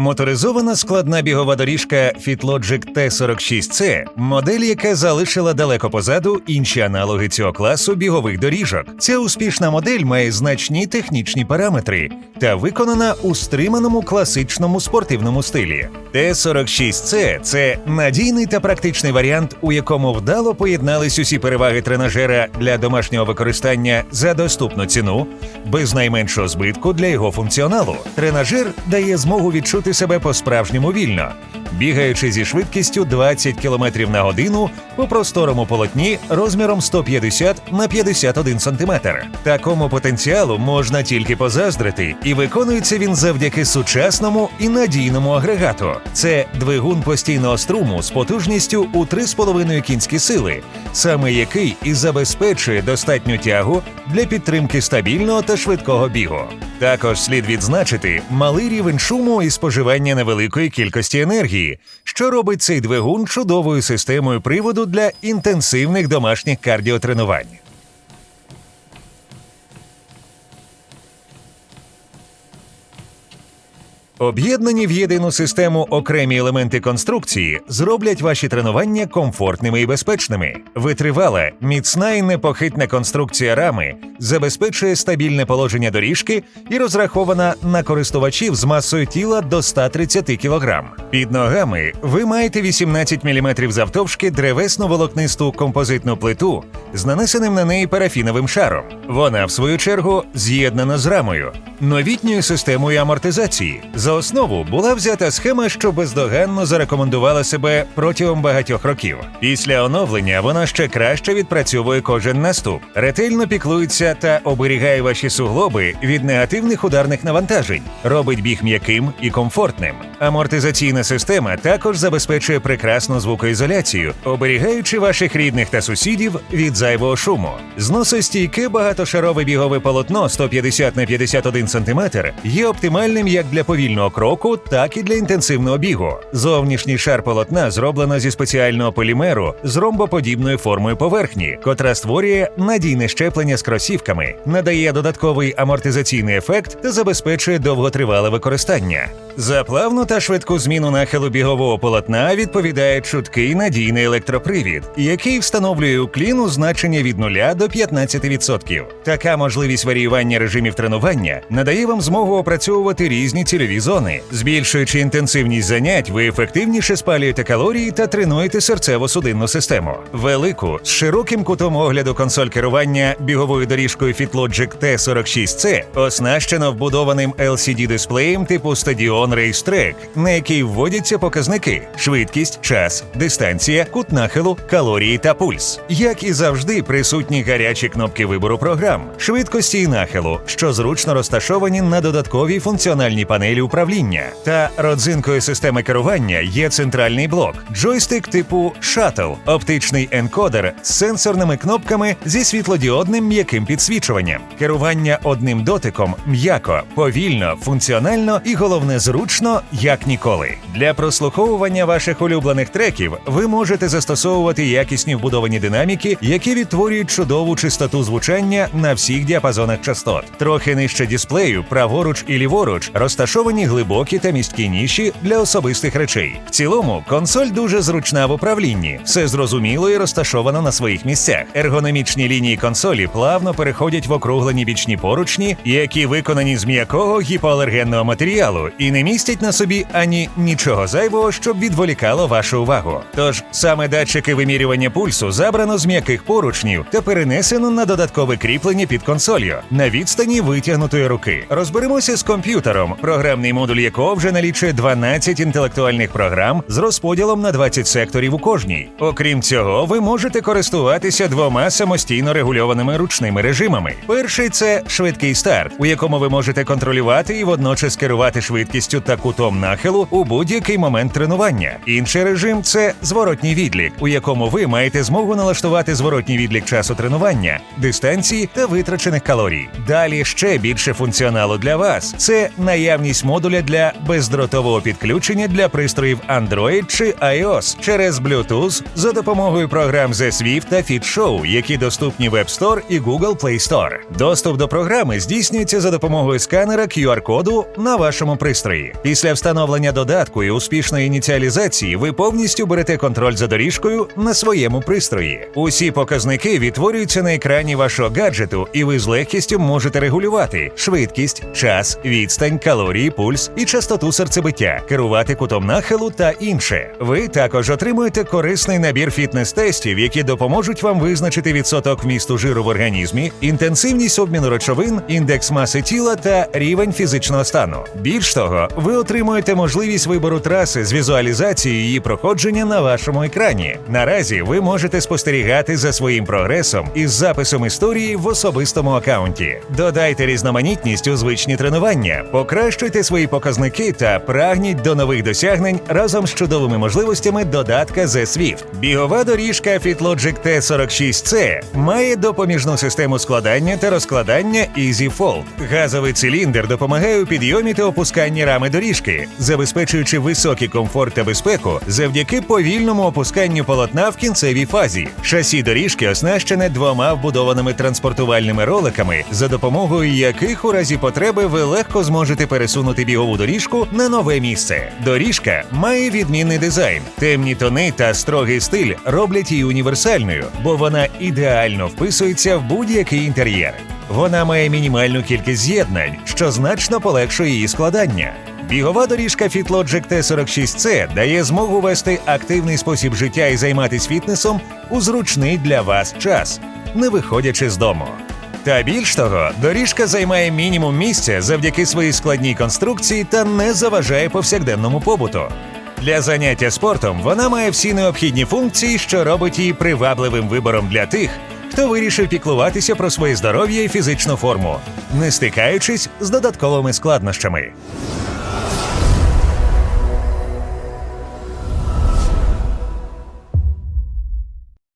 Моторизована складна бігова доріжка FitLogic T46C – модель, яка залишила далеко позаду інші аналоги цього класу бігових доріжок. Ця успішна модель має значні технічні параметри та виконана у стриманому класичному спортивному стилі. T46C – це надійний та практичний варіант, у якому вдало поєднались усі переваги тренажера для домашнього використання за доступну ціну, без найменшого збитку для його функціоналу. Тренажер дає змогу відчути себе по-справжньому вільно, бігаючи зі швидкістю 20 км на годину по просторому полотні розміром 150 на 51 см. Такому потенціалу можна тільки позаздрити, і виконується він завдяки сучасному і надійному агрегату. Це двигун постійного струму з потужністю у 3,5 кінські сили, саме який і забезпечує достатню тягу для підтримки стабільного та швидкого бігу. Також слід відзначити малий рівень шуму і споживання невеликої кількості енергії, що робить цей двигун чудовою системою приводу для інтенсивних домашніх кардіотренувань. Об'єднані в єдину систему окремі елементи конструкції зроблять ваші тренування комфортними і безпечними. Витривала, міцна і непохитна конструкція рами забезпечує стабільне положення доріжки і розрахована на користувачів з масою тіла до 130 кг. Під ногами ви маєте 18 мм завтовшки древесно-волокнисту композитну плиту з нанесеним на неї парафіновим шаром. Вона, в свою чергу, з'єднана з рамою, новітньою системою амортизації. За основу була взята схема, що бездоганно зарекомендувала себе протягом багатьох років. Після оновлення вона ще краще відпрацьовує кожен наступ, ретельно піклується та оберігає ваші суглоби від негативних ударних навантажень, робить біг м'яким і комфортним. Амортизаційна система також забезпечує прекрасну звукоізоляцію, оберігаючи ваших рідних та сусідів від зайвого шуму. Зносостійке багатошарове бігове полотно 150 на 51 см є оптимальним як для повільного кроку, так і для інтенсивного бігу. Зовнішній шар полотна зроблено зі спеціального полімеру з ромбоподібною формою поверхні, котра створює надійне щеплення з кросівками, надає додатковий амортизаційний ефект та забезпечує довготривале використання. За плавну та швидку зміну нахилу бігового полотна відповідає чуткий надійний електропривід, який встановлює у кліну значення від 0 до 15%. Така можливість варіювання режимів тренування надає вам змогу опрацьовувати різні цільові зони. Збільшуючи інтенсивність занять, ви ефективніше спалюєте калорії та тренуєте серцево-судинну систему. Велику з широким кутом огляду консоль керування біговою доріжкою FitLogic T46C оснащено вбудованим LCD-дисплеєм типу Stadion Race Track, на який вводяться показники: швидкість, час, дистанція, кут нахилу, калорії та пульс. Як і завжди, присутні гарячі кнопки вибору програм, швидкості і нахилу, що зручно розташовані на додатковій функціональній панелі управління. Та родзинкою системи керування є центральний блок, джойстик типу Shuttle, оптичний енкодер з сенсорними кнопками зі світлодіодним м'яким підсвічуванням. Керування одним дотиком м'яко, повільно, функціонально і головне зручно, як ніколи. Для прослуховування ваших улюблених треків ви можете застосовувати якісні вбудовані динаміки, які відтворюють чудову чистоту звучання на всіх діапазонах частот. Трохи нижче дисплею, праворуч і ліворуч, розташовані глибокі та місткі ніші для особистих речей. В цілому консоль дуже зручна в управлінні, все зрозуміло і розташовано на своїх місцях. Ергономічні лінії консолі плавно переходять в округлені бічні поручні, які виконані з м'якого гіпоалергенного матеріалу і не містять на собі ані нічого зайвого, щоб відволікало вашу увагу. Тож саме датчики вимірювання пульсу забрано з м'яких поручнів та перенесено на додаткове кріплення під консолью на відстані витягнутої руки. Розберемося з комп'ютером, програмний модуль якого вже налічує 12 інтелектуальних програм з розподілом на 20 секторів у кожній. Окрім цього, ви можете користуватися двома самостійно регульованими ручними режимами. Перший це швидкий старт, у якому ви можете контролювати і водночас керувати швидкістю та кутом нахилу у будь-який момент тренування. Інший режим це зворотній відлік, у якому ви маєте змогу налаштувати зворотній відлік часу тренування, дистанції та витрачених калорій. Далі ще більше функціоналу для вас: це наявність модуля для бездротового підключення для пристроїв Android чи iOS через Bluetooth за допомогою програм The Swift та FitShow, які доступні в App Store і Google Play Store. Доступ до програми здійснюється за допомогою сканера QR-коду на вашому пристрої. Після встановлення додатку і успішної ініціалізації ви повністю берете контроль за доріжкою на своєму пристрої. Усі показники відтворюються на екрані вашого гаджету, і ви з легкістю можете регулювати швидкість, час, відстань, калорії, пульс і частоту серцебиття, керувати кутом нахилу та інше. Ви також отримуєте корисний набір фітнес-тестів, які допоможуть вам визначити відсоток вмісту жиру в організмі, інтенсивність обміну речовин, індекс маси тіла та рівень фізичного стану. Більш того, ви отримуєте можливість вибору траси з візуалізацією її проходження на вашому екрані. Наразі ви можете спостерігати за своїм прогресом із записом історії в особистому акаунті. Додайте різноманітність у звичні тренування, покращуйте свої показники та прагніть до нових досягнень разом з чудовими можливостями додатка The Swift. Бігова доріжка FitLogic T46C має допоміжну систему складання та розкладання Easy Fold. Газовий циліндр допомагає у підйомі та опусканні рами доріжки, забезпечуючи високий комфорт та безпеку завдяки повільному опусканню полотна в кінцевій фазі. Шасі доріжки оснащене двома вбудованими транспортувальними роликами, за допомогою яких у разі потреби ви легко зможете пересунути бігову доріжку на нове місце. Доріжка має відмінний дизайн, темні тони та строгий стиль роблять її універсальною, бо вона ідеально вписується в будь-який інтер'єр. Вона має мінімальну кількість з'єднань, що значно полегшує її складання. Бігова доріжка FitLogic T46C дає змогу вести активний спосіб життя і займатися фітнесом у зручний для вас час, не виходячи з дому. Та більш того, доріжка займає мінімум місця завдяки своїй складній конструкції та не заважає повсякденному побуту. Для заняття спортом вона має всі необхідні функції, що робить її привабливим вибором для тих, хто вирішив піклуватися про своє здоров'я і фізичну форму, не стикаючись з додатковими складнощами.